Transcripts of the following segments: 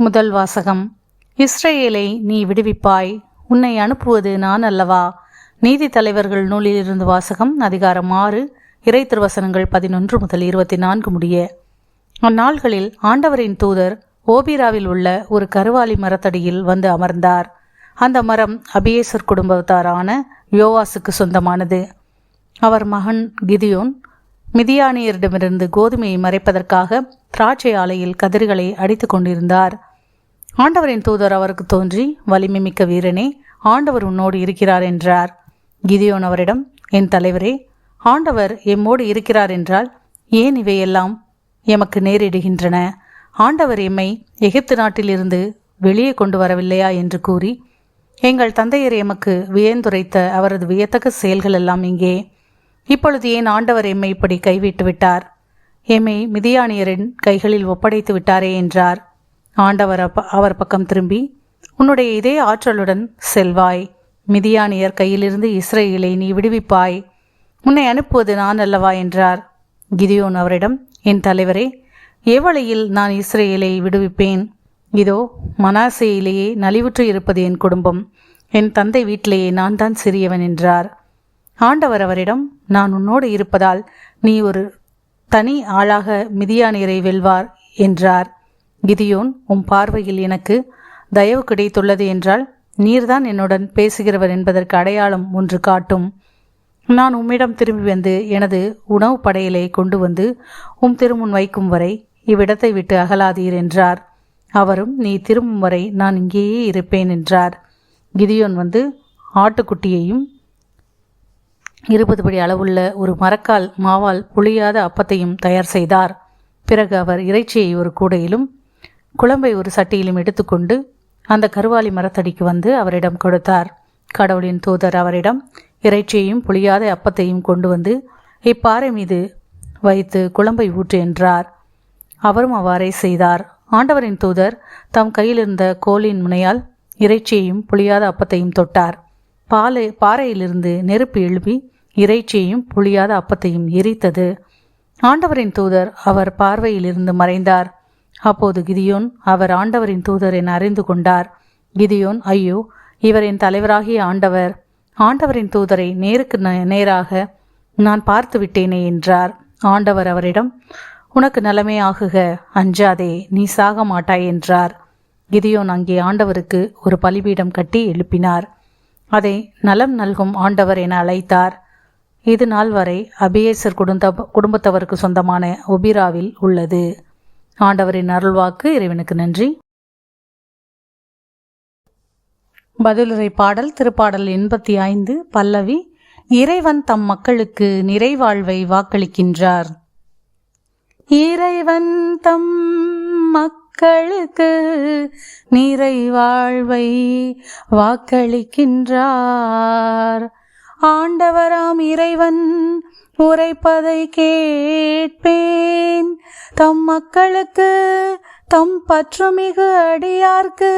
முதல் வாசகம். இஸ்ரேலை நீ விடுவிப்பாய். உன்னை அனுப்புவது நான் அல்லவா? நீதி தலைவர்கள் நூலிலிருந்து வாசகம் அதிகாரம் ஆறு இறை திருவசனங்கள் பதினொன்று முதல் இருபத்தி நான்கு முடிய. அந்நாள்களில் ஆண்டவரின் தூதர் ஓபிராவில் உள்ள ஒரு கருவாலி மரத்தடியில் வந்து அமர்ந்தார். அந்த மரம் அபியேசர் குடும்பத்தாரான யோவாசுக்கு சொந்தமானது. அவர் மகன் கிதியோன் மிதியானியரிடமிருந்து கோதுமையை மறைப்பதற்காக திராட்சை ஆலையில் கதிர்களை அடித்து கொண்டிருந்தார். ஆண்டவரின் தூதர் அவருக்கு தோன்றி வலிமை மிக்க வீரனே ஆண்டவர் உன்னோடு இருக்கிறார் என்றார். கிதியோன் அவரிடம் என் தலைவரே ஆண்டவர் எம்மோடு இருக்கிறார் என்றால் ஏன் இவையெல்லாம் எமக்கு நேரிடுகின்றன? ஆண்டவர் எம்மை எகிப்து நாட்டிலிருந்து வெளியே கொண்டு வரவில்லையா? என்று கூறி எங்கள் தந்தையர் எமக்கு வியந்துரைத்த அவரது வியத்தக்க செயல்கள் எல்லாம் இங்கே. இப்பொழுது ஏன் ஆண்டவர் எம்மை இப்படி கைவிட்டு விட்டார் எம்மை மிதியானியரின் கைகளில் ஒப்படைத்து விட்டாரே என்றார். ஆண்டவர் அப்ப அவர் பக்கம் திரும்பி உன்னுடைய இதே ஆற்றலுடன் செல்வாய். மிதியானியர் கையிலிருந்து இஸ்ரேலை நீ விடுவிப்பாய். உன்னை அனுப்புவது நான் அல்லவா? என்றார். கிதியோன் அவரிடம் என் தலைவரே எவ்வளையில் நான் இஸ்ரேலை விடுவிப்பேன்? இதோ மனாசையிலேயே நலிவுற்று இருப்பது என் குடும்பம். என் தந்தை வீட்டிலேயே நான் தான் சிறியவன் என்றார். ஆண்டவர் அவரிடம் நான் உன்னோடு இருப்பதால் நீ ஒரு தனி ஆளாக மிதியானியரை வெல்வார் என்றார். கிதியோன் உம் பார்வையில் எனக்கு தயவு கிடைத்துள்ளது என்றால் நீர்தான் என்னுடன் பேசுகிறவர் என்பதற்கு அடையாளம் ஒன்று காட்டும். நான் உம்மிடம் திரும்பி வந்து எனது உணவு படையலை கொண்டு வந்து உம் திருமுன் வைக்கும் வரை இவ்விடத்தை விட்டு அகலாதீர் என்றார். அவரும் நீ திரும்பும் வரை நான் இங்கேயே இருப்பேன் என்றார். கிதியோன் வந்து ஆட்டுக்குட்டியையும் இருபது படி அளவுள்ள ஒரு மரக்கால் மாவால் புளியாத அப்பத்தையும் தயார் செய்தார். பிறகு அவர் இறைச்சியை ஒரு கூடையிலும் குழம்பை ஒரு சட்டியிலும் எடுத்துக்கொண்டு அந்த கருவாலி மரத்தடிக்கு வந்து அவரிடம் கொடுத்தார். கடவுளின் தூதர் அவரிடம் இறைச்சியையும் புளியாத அப்பத்தையும் கொண்டு வந்து இப்பாறை மீது வைத்து குழம்பை ஊற்று என்றார். அவரும் அவ்வாறே செய்தார். ஆண்டவரின் தூதர் தம் கையிலிருந்த கோலின் முனையால் இறைச்சியையும் புளியாத அப்பத்தையும் தொட்டார். பாலை பாறையிலிருந்து நெருப்பு எழுப்பி இறைச்சியையும் புளியாத அப்பத்தையும் எரித்தது. ஆண்டவரின் தூதர் அவர் பார்வையிலிருந்து மறைந்தார். அப்போது கிதியோன் அவர் ஆண்டவரின் தூதர் என அறிந்து கொண்டார். கிதியோன் ஐயோ இவர் என் தலைவராகிய ஆண்டவர். ஆண்டவரின் தூதரை நேருக்கு நேராக நான் பார்த்து விட்டேனே என்றார். ஆண்டவர் அவரிடம் உனக்கு நலமே ஆகுக அஞ்சாதே நீ சாக மாட்டாய் என்றார். கிதியோன் அங்கே ஆண்டவருக்கு ஒரு பலிபீடம் கட்டி எழுப்பினார். அதை நலம் நல்கும் ஆண்டவர் என அழைத்தார். இது நாள் வரை அபியேசர் குடும்ப குடும்பத்தவருக்கு சொந்தமான ஒபிராவில் உள்ளது. ஆண்டவரின் அருள்வாக்கு இறைவனுக்கு நன்றி. பதிலுரை பாடல் திருப்பாடல் எண்பத்தி ஐந்து பல்லவி இறைவன் தம் மக்களுக்கு நிறைவாழ்வை வாக்களிக்கின்றார். இறைவன் தம் மக்களுக்கு நிறைவாழ்வை வாக்களிக்கின்றார். ஆண்டவராம் இறைவன் உரைப்பதை கேட்பேன். தம் மக்களுக்கு தம் பற்றுமிகு அடியார்க்கு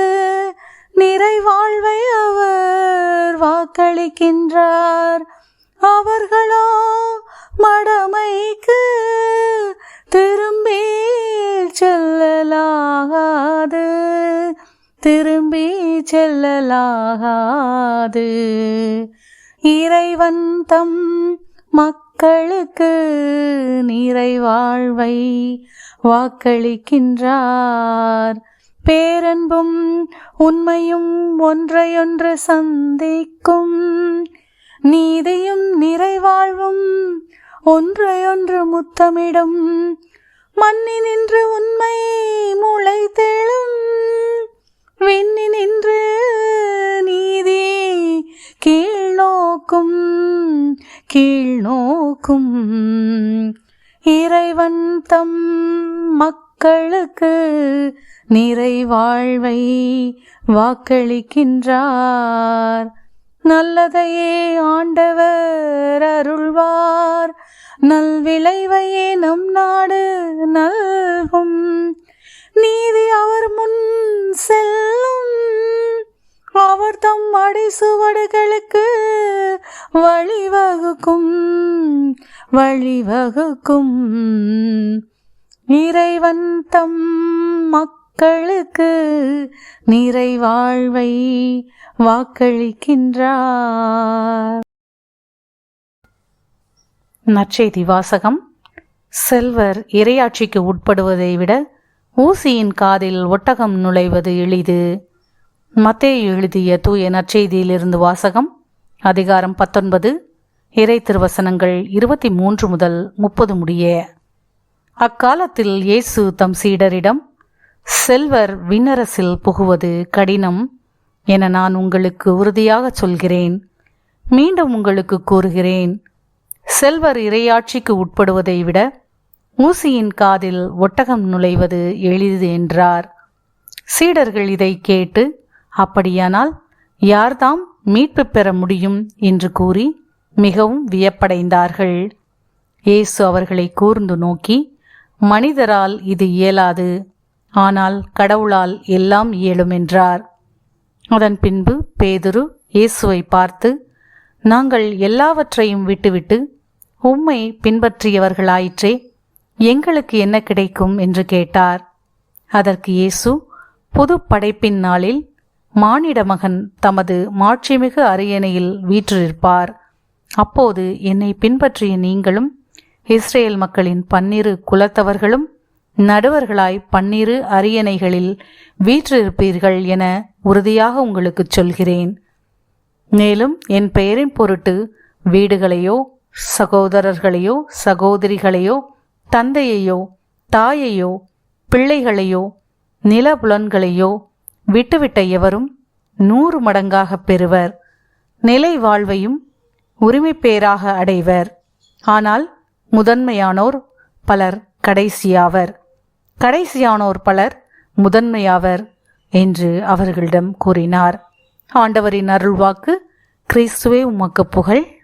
நிறைவாழ்வை அவர் வாக்களிக்கின்றார். அவர்களோ மடமைக்கு திரும்பி செல்லலாகாது திரும்பி செல்லலாகாது. இறைவன் தம் மக்களுக்கு நிறைவாழ்வை வாக்களிக்கின்றார். பேரன்பும் உண்மையும் ஒன்றையொன்று சந்திக்கும். நீதியும் நிறைவாழ்வும் ஒன்றையொன்று முத்தமிடும். மண்ணினின்று உண்மை முளை கீழ்நோக்கும் இறைவன் தம் மக்களுக்கு நிறைவாழ்வை வாக்களிக்கின்றார். நல்லதையே ஆண்டவர் அருள்வார். நல்விளைவையே நம் நாடு நல்கும். நீதி அவர் முன் செல்லும். அவர் தம் அடி சுவடுகளுக்கு வழிவகுக்கும் வழிவகுக்கும். இறைவன் தம் மக்களுக்கு நிறைவாழ்வை வாக்களிக்கின்றார். நற்செய்தி வாசகம் செல்வர் இரையாட்சிக்கு உட்படுவதை விட ஊசியின் காதில் ஒட்டகம் நுழைவது எளிது. மத்தே எழுதிய தூய நற்செய்தியிலிருந்து வாசகம் அதிகாரம் பத்தொன்பது. இறை திருவசனங்கள் இருபத்தி மூன்று முதல் முப்பது முடிய. அக்காலத்தில் இயேசு தம் சீடரிடம் செல்வர் விண்ணரசில் புகுவது கடினம் என நான் உங்களுக்கு உறுதியாக சொல்கிறேன். மீண்டும் உங்களுக்கு கூறுகிறேன். செல்வர் இரையாட்சிக்கு உட்படுவதை விட ஊசியின் காதில் ஒட்டகம் நுழைவது எளிது என்றார். சீடர்கள் இதை கேட்டு அப்படியானால் யார்தாம் மீட்பு பெற முடியும் என்று கூறி மிகவும் வியப்படைந்தார்கள். இயேசு அவர்களை கூர்ந்து நோக்கி மனிதரால் இது இயலாது. ஆனால் கடவுளால் எல்லாம் இயலும் என்றார். அதன் பின்பு பேதுரு இயேசுவை பார்த்து நாங்கள் எல்லாவற்றையும் விட்டுவிட்டு உம்மை பின்பற்றியவர்களாயிற்றே எங்களுக்கு என்ன கிடைக்கும்? என்று கேட்டார். அதற்கு இயேசு புது படைப்பின் நாளில் மானிட மகன் தமது மாட்சிமிகு அரியணையில் வீற்றிருப்பார். அப்போது என்னை பின்பற்றிய நீங்களும் இஸ்ரேல் மக்களின் பன்னிரு குலத்தவர்களும் நடுவர்களாய் பன்னிரு அரியணைகளில் வீற்றிருப்பீர்கள் என உறுதியாக உங்களுக்குச் சொல்கிறேன். மேலும் என் பெயரின் பொருட்டு வீடுகளையோ சகோதரர்களையோ சகோதரிகளையோ தந்தையையோ தாயையோ பிள்ளைகளையோ நிலபுலன்களையோ விட்டுவிட்ட எவரும் நூறு மடங்காக பெறுவர். நிலை வாழ்வையும் உரிமை பேராக அடைவர். ஆனால் முதன்மையானோர் பலர் கடைசியாவர். கடைசியானோர் பலர் முதன்மையாவர் என்று அவர்களிடம் கூறினார். ஆண்டவரின் அருள்வாக்கு கிறிஸ்துவே உமக்கு புகழ்.